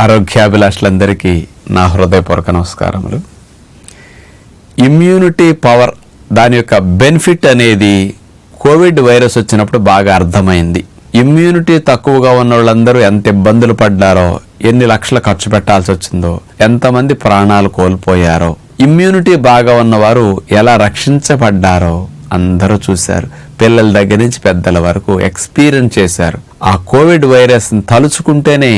ఆరోగ్యాభిలాషులందరికీ నా హృదయపూర్వక నమస్కారములు. ఇమ్యూనిటీ పవర్ దాని యొక్క బెనిఫిట్ అనేది కోవిడ్ వైరస్ వచ్చినప్పుడు బాగా అర్థమైంది. ఇమ్యూనిటీ తక్కువగా ఉన్న వాళ్ళందరూ ఎంత ఇబ్బందులు పడ్డారో ఎన్ని లక్షలు ఖర్చు పెట్టాల్సి వచ్చిందో ఎంతమంది ప్రాణాలు కోల్పోయారో ఇమ్యూనిటీ బాగా ఉన్నవారు ఎలా రక్షించబడ్డారో అందరూ చూశారు. పిల్లల దగ్గర నుంచి పెద్దల వరకు ఎక్స్పీరియన్స్ చేశారు. ఆ కోవిడ్ వైరస్ని తలుచుకుంటేనే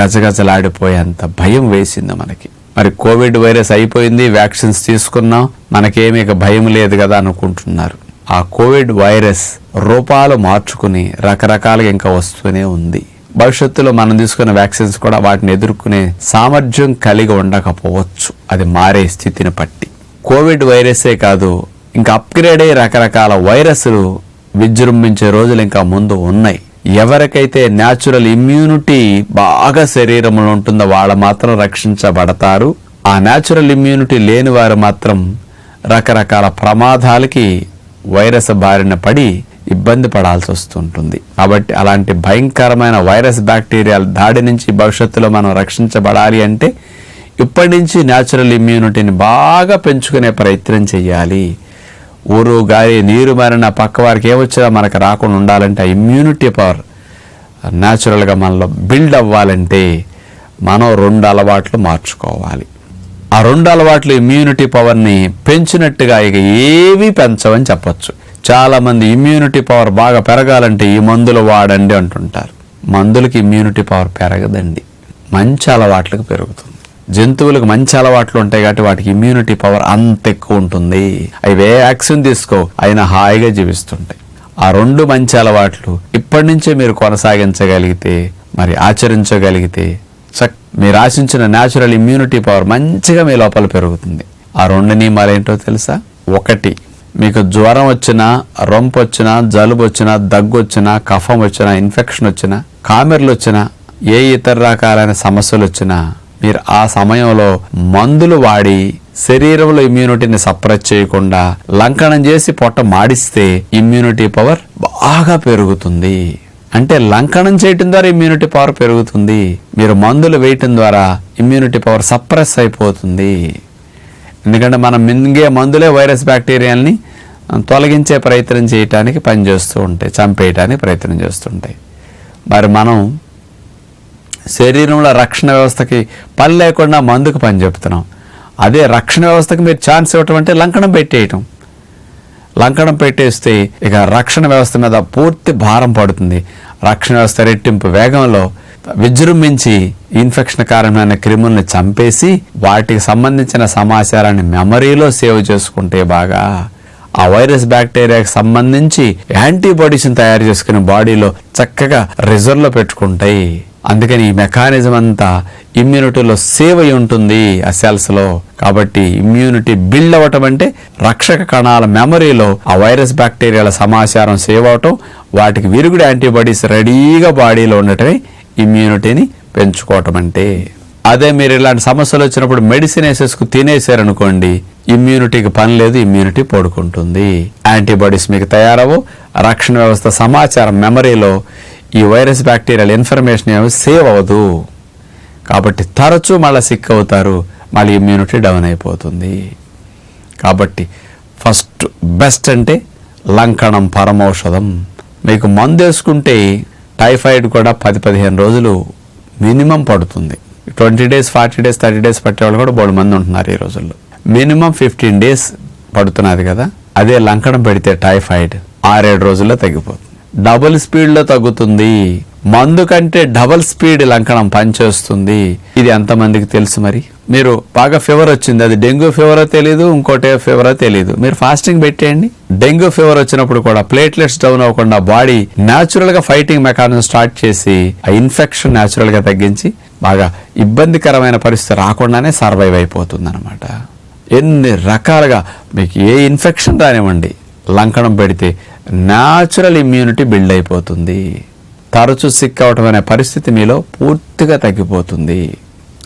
గజగజలాడిపోయేంత భయం వేసింది మనకి. మరి కోవిడ్ వైరస్ అయిపోయింది వ్యాక్సిన్స్ తీసుకున్నాం మనకేమి ఇక భయం లేదు కదా అనుకుంటున్నారు. ఆ కోవిడ్ వైరస్ రూపాలు మార్చుకుని రకరకాలుగా ఇంకా వస్తూనే ఉంది. భవిష్యత్తులో మనం తీసుకున్న వ్యాక్సిన్స్ కూడా వాటిని ఎదుర్కొనే సామర్థ్యం కలిగి ఉండకపోవచ్చు. అది మారే స్థితిని బట్టి. కోవిడ్ వైరసే కాదు ఇంకా అప్గ్రేడ్ అయ్యే రకరకాల వైరస్లు విజృంభించే రోజులు ఇంకా ముందు ఉన్నాయి. ఎవరికైతే న్యాచురల్ ఇమ్యూనిటీ బాగా శరీరంలో ఉంటుందో వాళ్ళు మాత్రం రక్షించబడతారు. ఆ న్యాచురల్ ఇమ్యూనిటీ లేని వారు మాత్రం రకరకాల ప్రమాదాలకి వైరస్ బారిన పడి ఇబ్బంది పడాల్సి వస్తుంటుంది. కాబట్టి అలాంటి భయంకరమైన వైరస్ బ్యాక్టీరియాల దాడి నుంచి భవిష్యత్తులో మనం రక్షించబడాలి అంటే ఇప్పటి నుంచి న్యాచురల్ ఇమ్యూనిటీని బాగా పెంచుకునే ప్రయత్నం చేయాలి. ఊరు గాలి నీరు మారిన పక్క వారికి ఏమొచ్చినా మనకు రాకుండా ఉండాలంటే ఆ ఇమ్యూనిటీ పవర్ న్యాచురల్గా మనలో బిల్డ్ అవ్వాలంటే మనం రెండు అలవాట్లు మార్చుకోవాలి. ఆ రెండు అలవాట్లు ఇమ్యూనిటీ పవర్ని పెంచినట్టుగా ఇక ఏవి పెంచవని చెప్పచ్చు. చాలామంది ఇమ్యూనిటీ పవర్ బాగా పెరగాలంటే ఈ మందులు వాడండి అంటుంటారు. మందులకి ఇమ్యూనిటీ పవర్ పెరగదండి. మంచి అలవాట్లకు పెరుగుతుంది. జంతువులకు మంచి అలవాట్లు ఉంటాయి కాబట్టి వాటికి ఇమ్యూనిటీ పవర్ అంత ఎక్కువ ఉంటుంది. అవి ఏ యాక్సిన్ తీసుకో అయినా హాయిగా జీవిస్తుంటాయి. ఆ రెండు మంచి అలవాట్లు ఇప్పటి నుంచే మీరు కొనసాగించగలిగితే మరి ఆచరించగలిగితే చక్ మీరు ఆశించిన న్యాచురల్ ఇమ్యూనిటీ పవర్ మంచిగా మీ లోపల పెరుగుతుంది. ఆ రెండు నియమాలు ఏంటో తెలుసా? ఒకటి మీకు జ్వరం వచ్చినా రొంపు వచ్చినా జలుబు వచ్చినా దగ్గు వచ్చినా కఫం వచ్చినా ఇన్ఫెక్షన్ వచ్చినా కామెర్లు వచ్చినా ఏ ఇతర రకాలైన సమస్యలు వచ్చినా మీరు ఆ సమయంలో మందులు వాడి శరీరంలో ఇమ్యూనిటీని సప్రెస్ చేయకుండా లంకనం చేసి పొట్ట మాడిస్తే ఇమ్యూనిటీ పవర్ బాగా పెరుగుతుంది. అంటే లంకనం చేయటం ద్వారా ఇమ్యూనిటీ పవర్ పెరుగుతుంది. మీరు మందులు వేయటం ద్వారా ఇమ్యూనిటీ పవర్ సప్రెస్ అయిపోతుంది. ఎందుకంటే మనం మింగే మందులే వైరస్ బ్యాక్టీరియాల్ని తొలగించే ప్రయత్నం చేయటానికి పనిచేస్తూ ఉంటాయి చంపేయటానికి ప్రయత్నం చేస్తుంటాయి మరి మనం శరీరంలో రక్షణ వ్యవస్థకి పని లేకుండా మందుకు పని చెప్తున్నాం అదే రక్షణ వ్యవస్థకి మీరు ఛాన్స్ ఇవ్వటం అంటే లంకనం పెట్టేయటం. లంకనం పెట్టేస్తే ఇక రక్షణ వ్యవస్థ మీద పూర్తి భారం పడుతుంది. రక్షణ వ్యవస్థ రెట్టింపు వేగంలో విజృంభించి ఇన్ఫెక్షన్ కారణమైన క్రిముల్ని చంపేసి వాటికి సంబంధించిన సమాచారాన్ని మెమరీలో సేవ్ చేసుకుంటే బాగా. ఆ వైరస్ బ్యాక్టీరియాకి సంబంధించి యాంటీబాడీస్ని తయారు చేసుకుని బాడీలో చక్కగా రిజర్వ్లో పెట్టుకుంటాయి. అందుకని ఈ మెకానిజం అంతా ఇమ్యూనిటీలో సేవ్ అయి ఉంటుంది ఆ సెల్స్లో. కాబట్టి ఇమ్యూనిటీ బిల్డ్ అవ్వటం అంటే రక్షక కణాల మెమరీలో ఆ వైరస్ బ్యాక్టీరియాల సమాచారం సేవ్ అవటం వాటికి విరుగుడు యాంటీబాడీస్ రెడీగా బాడీలో ఉండటమే ఇమ్యూనిటీని పెంచుకోవటం అంటే. అదే మీరు ఇలాంటి సమస్యలు వచ్చినప్పుడు మెడిసిన్ వేసేసుకు తినేసారనుకోండి ఇమ్యూనిటీకి పని లేదు ఇమ్యూనిటీ పడుకుంటుంది. యాంటీబాడీస్ మీకు తయారవు. రక్షణ వ్యవస్థ సమాచారం మెమరీలో ఈ వైరస్ బ్యాక్టీరియల్ ఇన్ఫర్మేషన్ ఏమి సేవ్ అవ్వదు. కాబట్టి తరచూ మళ్ళీ సిక్ అవుతారు మళ్ళీ ఇమ్యూనిటీ డౌన్ అయిపోతుంది. కాబట్టి ఫస్ట్ బెస్ట్ అంటే లంకణం పరమౌషధం. మీకు మందు వేసుకుంటే టైఫాయిడ్ కూడా పది పదిహేను రోజులు మినిమం పడుతుంది. Twenty days forty days thirty days పట్టేవాళ్ళు కూడా బోడు మంది ఉంటున్నారు ఈ రోజుల్లో. మినిమం ఫిఫ్టీన్ డేస్ పడుతున్నది కదా అదే లంకణం పెడితే టైఫాయిడ్ ఆరేడు రోజుల్లో తగ్గిపోతుంది. డబుల్ స్పీడ్లో తగ్గుతుంది. మందు కంటే డబుల్ స్పీడ్ లంకణం పనిచేస్తుంది. ఇది ఎంతమందికి తెలుసు మరి? మీరు బాగా ఫీవర్ వచ్చింది అది డెంగ్యూ ఫీవరో తెలియదు ఇంకోటే ఫీవరో తెలియదు మీరు ఫాస్టింగ్ పెట్టేయండి. డెంగ్యూ ఫీవర్ వచ్చినప్పుడు కూడా ప్లేట్లెట్స్ డౌన్ అవ్వకుండా బాడీ న్యాచురల్గా ఫైటింగ్ మెకానిజం స్టార్ట్ చేసి ఆ ఇన్ఫెక్షన్ న్యాచురల్గా తగ్గించి బాగా ఇబ్బందికరమైన పరిస్థితి రాకుండానే సర్వైవ్ అయిపోతుంది అనమాట ఎన్ని రకాలుగా మీకు ఏ ఇన్ఫెక్షన్ రానివ్వండి. లంకణం పెడితే న్యాచురల్ ఇమ్యూనిటీ బిల్డ్ అయిపోతుంది. తరచు సిక్ అవటం అనే పరిస్థితి మీలో పూర్తిగా తగ్గిపోతుంది.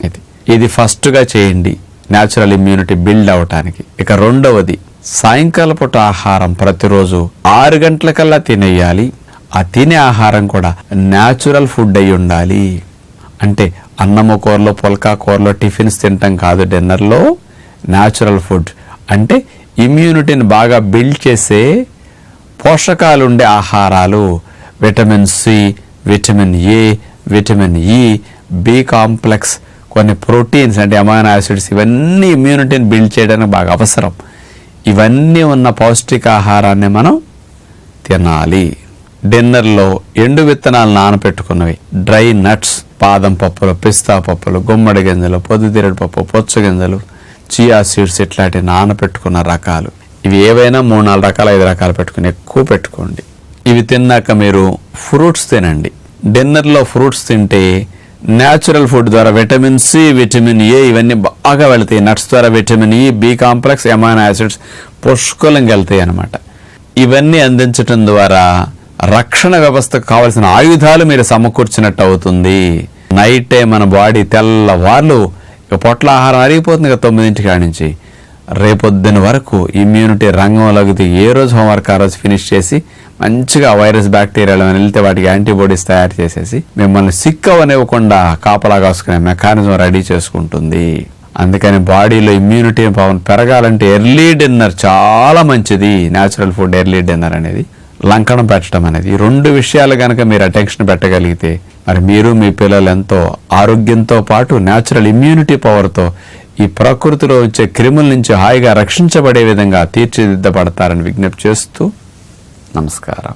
ఇది ఇది ఫస్ట్గా చేయండి. న్యాచురల్ ఇమ్యూనిటీ బిల్డ్ అవటానికి. ఇక రెండవది సాయంకాల పూట ఆహారం ప్రతిరోజు ఆరు గంటలకల్లా తినేయాలి. ఆ తినే ఆహారం కూడా న్యాచురల్ ఫుడ్ అయి ఉండాలి. అంటే అన్నము కూరలో పుల్కా కూరలో టిఫిన్స్ తినటం కాదు డిన్నర్లో. న్యాచురల్ ఫుడ్ అంటే ఇమ్యూనిటీని బాగా బిల్డ్ చేసే పోషకాలు ఉండే ఆహారాలు. Vitamin C vitamin A vitamin E B complex కొన్ని ప్రోటీన్స్ అంటే అమైనో యాసిడ్స్ ఇవన్నీ ఇమ్యూనిటీని బిల్డ్ చేయడానికి బాగా అవసరం. ఇవన్నీ ఉన్న పౌష్టికాహారాన్ని మనం తినాలి. డిన్నర్లో ఎండు విత్తనాలు నానపెట్టుకున్నవి. డ్రై నట్స్ బాదం పప్పులు పిస్తా పప్పులు గుమ్మడి గింజలు పొద్దుతిరడు పప్పు పొచ్చ గింజలు చియా సీడ్స్ ఇట్లాంటి నానబెట్టుకున్న రకాలు. ఇవి ఏవైనా మూడు నాలుగు రకాలు ఐదు రకాలు పెట్టుకుని ఎక్కువ పెట్టుకోండి. ఇవి తిన్నాక మీరు ఫ్రూట్స్ తినండి. డిన్నర్లో ఫ్రూట్స్ తింటే న్యాచురల్ ఫుడ్ ద్వారా విటమిన్ సి విటమిన్ ఏ ఇవన్నీ బాగా వెళ్తాయి. నట్స్ ద్వారా vitamin E B complex amino acids పుష్కలంగా వెళ్తాయి అన్నమాట. ఇవన్నీ అందించటం ద్వారా రక్షణ వ్యవస్థకు కావలసిన ఆయుధాలు మీరు సమకూర్చినట్టు అవుతుంది. నైట్ టైం మన బాడీ తెల్లవార్లు ఇక పొట్ల ఆహారం అరిగిపోతుంది కదా తొమ్మిదింటికి కాడి నుంచి. రేపొద్దున వరకు ఇమ్యూనిటీ రంగంలోకి దిగి ఏ రోజు హోంవర్క్ ఆ రోజు ఫినిష్ చేసి మంచిగా వైరస్ బ్యాక్టీరియాలు వెళ్తే వాటికి యాంటీబాడీస్ తయారు చేసేసి మిమ్మల్ని సిక్ అవనివ్వకుండా కాపలా కాసుకునే మెకానిజం రెడీ చేసుకుంటుంది. అందుకని బాడీలో ఇమ్యూనిటీ పవన్ పెరగాలంటే ఎర్లీ డిన్నర్ చాలా మంచిది. న్యాచురల్ ఫుడ్ ఎర్లీ డిన్నర్ అనేది లంకణం పెట్టడం అనేది. ఈ రెండు విషయాలు కనుక మీరు అటెన్షన్ పెట్టగలిగితే మరి మీరు మీ పిల్లలు ఎంతో ఆరోగ్యంతో పాటు న్యాచురల్ ఇమ్యూనిటీ పవర్తో ఈ ప్రకృతిలో వచ్చే క్రిముల నుంచి హాయిగా రక్షించబడే విధంగా తీర్చిదిద్దబడతారని విజ్ఞప్తి చేస్తూ నమస్కారం.